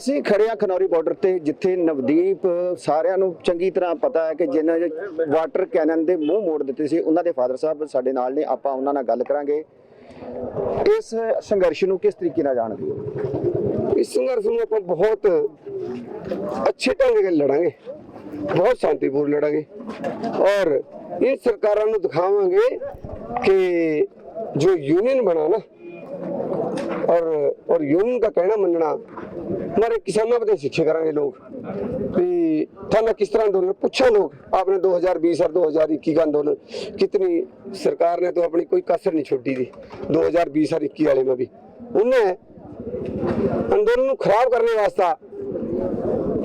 ਅਸੀਂ ਖੜੇ ਆ ਖਨੌਰੀ ਬਾਰਡਰ ਤੇ, ਜਿੱਥੇ ਨਵਦੀਪ ਸਾਰਿਆਂ ਨੂੰ ਚੰਗੀ ਤਰ੍ਹਾਂ ਪਤਾ ਹੈ ਕਿ ਜਿਨ੍ਹਾਂ ਦੇ ਵਾਟਰ ਕੈਨਨ ਦੇ ਮੂੰਹ ਮੋੜ ਦਿੱਤੇ ਸੀ, ਉਹਨਾਂ ਦੇ ਫਾਦਰ ਸਾਹਿਬ ਸਾਡੇ ਨਾਲ ਨੇ, ਆਪਾਂ ਉਹਨਾਂ ਨਾਲ ਗੱਲ ਕਰਾਂਗੇ। ਇਸ ਸੰਘਰਸ਼ ਨੂੰ ਕਿਸ ਤਰੀਕੇ ਨਾਲ ਜਾਣਦੇ ਇਸ ਸੰਘਰਸ਼ ਨੂੰ ਆਪਾਂ ਬਹੁਤ ਅੱਛੇ ਢੰਗ ਨਾਲ ਲੜਾਂਗੇ, ਬਹੁਤ ਸ਼ਾਂਤੀਪੂਰਨ ਲੜਾਂਗੇ। ਔਰ ਇਹ ਸਰਕਾਰਾਂ ਨੂੰ ਦਿਖਾਵਾਂਗੇ ਕਿ ਜੋ ਯੂਨੀਅਨ ਬਣਾ ਨਾ ਔਰ ਔਰ ਯੂਨੀਅਨ ਦਾ ਕਹਿਣਾ ਮੰਨਣਾ, ਮਾਰੇ ਕਿਸਾਨਾਂ ਬਤੇ ਸਿੱਖੇ ਕਰਾਂਗੇ ਲੋਕ। ਵੀ ਤੁਹਾਨੂੰ ਕਿਸ ਤਰ੍ਹਾਂ ਅੰਦੋਲਨ, ਪੁੱਛੋ ਲੋਕ, ਆਪਨੇ 2020 ਔਰ 2021 ਦਾ ਅੰਦੋਲਨ, ਕਿਤਨੀ ਸਰਕਾਰ ਨੇ ਤਾਂ ਆਪਣੀ ਕੋਈ ਕਸਰ ਨਹੀਂ ਛੋਡੀ ਦੀ 2020 ਔਰ 21 ਵਾਲੇ ਮੈਂ ਵੀ। ਉਹਨੇ ਅੰਦੋਲਨ ਨੂੰ ਖਰਾਬ ਕਰਨ ਵਾਸਤਾ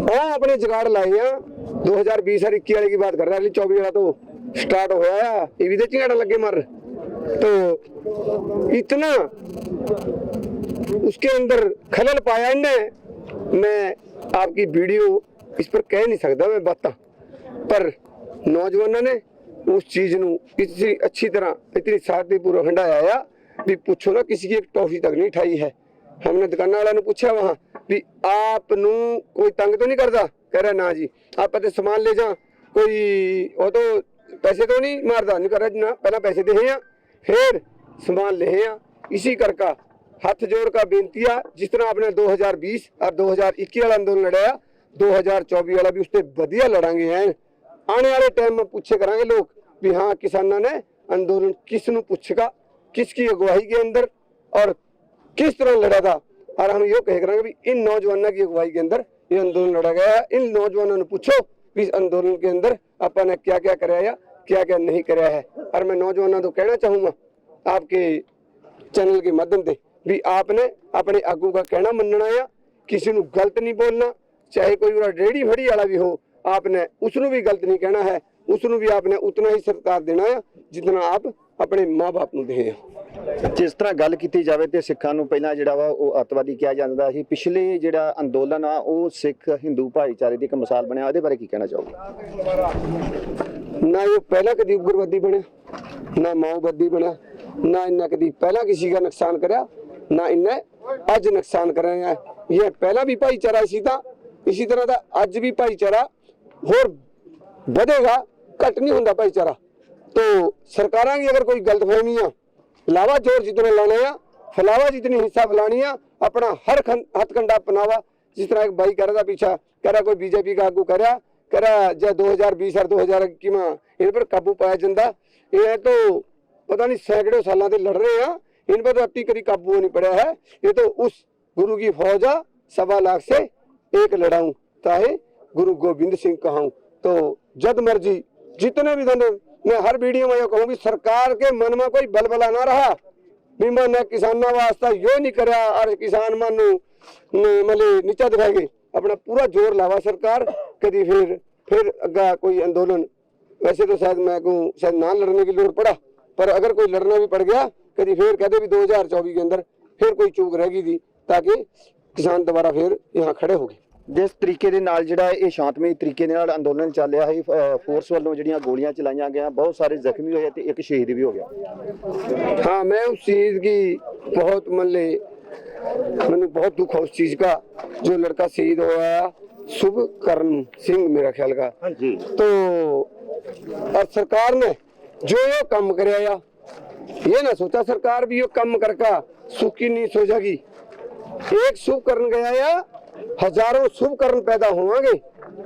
ਉਹ ਆਪਣੇ ਜਗਾੜ ਲਾਏ ਆ 2020 ਔਰ 21 ਵਾਲੇ ਕੀ ਬਾਤ ਕਰ ਰਿਹਾ ਅਗਲੀ 24 ਵਾਲਾ ਤੋਂ ਸਟਾਰਟ ਹੋਇਆ ਇਹ ਵੀ ਤੇ ਝਗੜਾ ਲੱਗੇ ਮਰ। तो इतना उसके अंदर खलल पाया इनने मैं आपकी वीडियो इस पर कह नहीं सकता मैं बात पर नौजवानों ने उस चीज ਨੂੰ इतनी अच्छी तरह इतनी शांतिपूर्वक हंडाया भी पूछो ना किसी की एक टॉफी तक नहीं उठाई है हमने दुकाना वाला ने पूछा वहां भी आप नु कोई तंग तो नहीं करता कह रहा ना जी आप पते सामान ले जा कोई वो तो पैसे तो नहीं मारदा नहीं कर रहा जी ना पहला पैसे दे हैं फिर सामान ले हैं इसी करका हथ जोड़ का बेनती है जिस तरह आपने 2020 और 2021 वाला आंदोलन लड़ाया 2024 वाला भी उससे बढ़िया लड़ांगे हैं आने वाले टाइम में पूछे करांगे लोग भी हाँ किसानों ने आंदोलन किस नु पूछेगा किसकी अगुवाई के अंदर और किस तरह लड़ा था और हम ये कह करेंगे भी इन नौजवानों की अगुवाई के अंदर ये आंदोलन लड़ा गया है इन नौजवानों ने पूछो भी इस आंदोलन के अंदर अपन ने क्या क्या कराया क्या क्या नहीं कराया है और मैं नौजवानों को कहना चाहूंगा आपके चैनल के माध्यम से भी आपने अपने आगू का कहना मनना है किसी ਨੂੰ ਗਲਤ ਨਹੀਂ ਬੋਲਣਾ ਚਾਹੇ ਕੋਈ ਉਹਦਾ ਰੇੜੀ ਫੜੀ ਵਾਲਾ ਵੀ ਹੋ ਆਪਨੇ ਉਸ ਨੂੰ ਵੀ ਗਲਤ ਨਹੀਂ ਕਹਿਣਾ ਹੈ ਉਸ ਨੂੰ ਵੀ ਆਪਨੇ ਉਤਨਾ ਹੀ ਸਤਿਕਾਰ ਦੇਣਾ ਹੈ ਜਿਤਨਾ ਆਪ ਆਪਣੇ ਮਾਪੇ ਨੂੰ ਦੇ ਆ ਜਿਸ ਤਰ੍ਹਾਂ ਗੱਲ ਕੀਤੀ ਜਾਵੇ ਤੇ ਸਿੱਖਾਂ ਨੂੰ ਪਹਿਲਾਂ ਜਿਹੜਾ ਵਾ ਉਹ ਅੱਤਵਾਦੀ ਕਿਹਾ ਜਾਂਦਾ ਸੀ ਪਿਛਲੇ ਜਿਹੜਾ ਅੰਦੋਲਨ ਆ ਉਹ ਸਿੱਖ ਹਿੰਦੂ ਭਾਈਚਾਰੇ ਦੀ ਇੱਕ ਮਿਸਾਲ ਬਣਿਆ ਉਹਦੇ ਬਾਰੇ ਕੀ ਕਹਿਣਾ ਚਾਹੋਗੇ ਨਾ ਇਹ ਪਹਿਲਾਂ ਕਦੀ ਉਗਰਵਾਦੀ ਬਣਿਆ, ਨਾ ਮਾਓਵਾਦੀ ਬਣਿਆ, ਨਾ ਇਹਨਾਂ ਕਦੀ ਪਹਿਲਾਂ ਕਿਸੇ ਦਾ ਨੁਕਸਾਨ ਕਰਿਆ, ਨਾ ਇਹਨਾਂ ਅੱਜ ਨੁਕਸਾਨ ਕਰ ਰਹੇ ਆ ਇਹ ਪਹਿਲਾਂ ਵੀ ਭਾਈਚਾਰਾ ਸੀ ਤਾਂ ਇਸੇ ਤਰ੍ਹਾਂ ਦਾ ਅੱਜ ਵੀ ਭਾਈਚਾਰਾ ਹੋਰ ਵਧੇਗਾ, ਘਟ ਨਹੀਂ ਹੁੰਦਾ ਭਾਈਚਾਰਾ। ਤੋਂ ਸਰਕਾਰਾਂ ਦੀ ਅਗਰ ਕੋਈ ਗਲਤ ਗਲਤਫਹਿਮੀ ਆ, ਲਾਵਾ ਜ਼ੋਰ ਜਿੱਦਨੇ ਲਾਣੇ ਆ, ਫਲਾਵਾ ਜਿੱਦਨੀ ਹਿੱਸਾ ਫਲਾਣੀ ਆ, ਆਪਣਾ ਹਰ ਹੱਥ ਹੱਥਕੰਡਾ ਪਨਾਵਾ ਜਿਸ ਤਰ੍ਹਾਂ ਇੱਕ ਬਾਈ ਕਰ ਰਿਹਾ ਪਿੱਛਾ ਕਰ ਕੋਈ ਬੀਜੇਪੀ ਦਾ ਆਗੂ ਕਰਿਆ कह रहा कह रहा जै 2020 और 2021 में इन पर काबू पाया जाता ये तो पता नहीं सैकड़ों सालों से लड़ रहे हैं इन पर तो अति कभी काबू नहीं पड़ा है ये तो उस गुरु की फौज है सवा लाख से एक लड़ाऊं चाहे गुरु गोविंद सिंह कहूं तो जद मर्जी जितने भी धन मैं हर वीडियो में ये कहूंगी सरकार के मन में कोई बलबला ना रहा भी मैंने किसानों वास्ते यो नहीं करा और किसान मन मतलब नीचा दिखाएगी ਆਪਣਾ ਪੂਰਾ ਜ਼ੋਰ ਲਾਵਾ ਸਰਕਾਰ ਕਦੀ ਫਿਰ ਫਿਰ ਅੱਗਾ ਕੋਈ ਅੰਦੋਲਨ। ਵੈਸੇ ਤਾਂ ਸ਼ਾਇਦ ਮੈਂ ਕਹੂੰ ਸ਼ਾਇਦ ਨਾ ਲੜਨੇ ਦੀ ਲੋੜ ਪੜਾ ਪਰ ਅਗਰ ਕੋਈ ਲੜਨਾ ਵੀ ਪੜ ਗਿਆ ਕਦੀ ਫਿਰ ਕਹਦੇ ਵੀ 2024 ਦੇ ਅੰਦਰ ਫਿਰ ਕੋਈ ਚੂਕ ਰਹਿ ਗਈ ਦੀ ਤਾਂ ਕਿ ਕਿਸਾਨ ਦੁਬਾਰਾ ਫਿਰ ਇਹਾਂ ਖੜੇ ਹੋ ਗਏ। ਜਿਸ ਤਰੀਕੇ ਦੇ ਨਾਲ ਜਿਹੜਾ ਇਹ ਸ਼ਾਂਤਮਈ ਤਰੀਕੇ ਦੇ ਨਾਲ ਅੰਦੋਲਨ ਚੱਲਿਆ ਸੀ ਫੋਰਸ ਵੱਲੋਂ ਜਿਹੜੀਆਂ ਗੋਲੀਆਂ ਚਲਾਈਆਂ ਗਈਆਂ ਬਹੁਤ ਸਾਰੇ ਜ਼ਖਮੀ ਹੋਏ ਤੇ ਇੱਕ ਸ਼ਹੀਦ ਵੀ ਹੋ ਗਿਆ। ਹਾਂ ਮੈਂ ਉਸ ਚੀਜ਼ ਦੀ ਬਹੁਤ ਮੱਲੇ ਮੈਨੂੰ ਬਹੁਤ ਦੁੱਖ ਉਸ ਚੀਜ਼ ਦਾ। जो लड़का शहीद हुआ शुभ करण सिंह मेरा ख्याल का ਹਾਂਜੀ तो और सरकार ने जो ये काम कराया ये ना सोचा सरकार भी ये काम करका सुखी नहीं सोचेगी एक शुभ करण गया या हजारों शुभ करण पैदा होंगे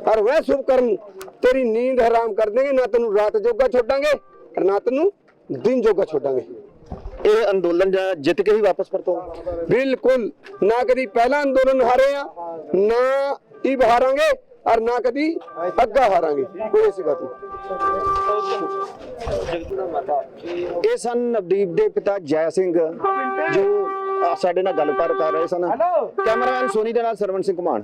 और वह शुभ करण तेरी नींद हराम कर देंगे ना तेन रात जोगा छोड़ांगे और ना तेन दिन जोगा छोड़ांगे ਇਹ ਅੰਦੋਲਨ ਜਾਂ ਜਿੱਤ ਕੇ ਹੀ ਵਾਪਸ ਪਰਤੋਂ। ਬਿਲਕੁਲ। ਨਾ ਕਦੀ ਪਹਿਲਾ ਅੰਦੋਲਨ ਹਾਰੇ ਆ ਨਾ ਹੀ ਹਾਰਾਂਗੇ ਔਰ ਨਾ ਕਦੀ ਅੱਗਾ ਹਾਰਾਂਗੇ। ਕੋਈ ਐਸੀ ਬਾਤ ਇਹ ਸਨ ਨਵਦੀਪ ਦੇ ਪਿਤਾ ਜੈ ਸਿੰਘ ਜੋ ਸਾਡੇ ਨਾਲ ਗੱਲਬਾਤ ਕਰ ਰਹੇ ਸਨ। ਕੈਮਰਾਮੈਨ ਸੋਨੀ ਦੇ ਨਾਲ ਸਰਵਣ ਸਿੰਘ ਕੁਮਾਨ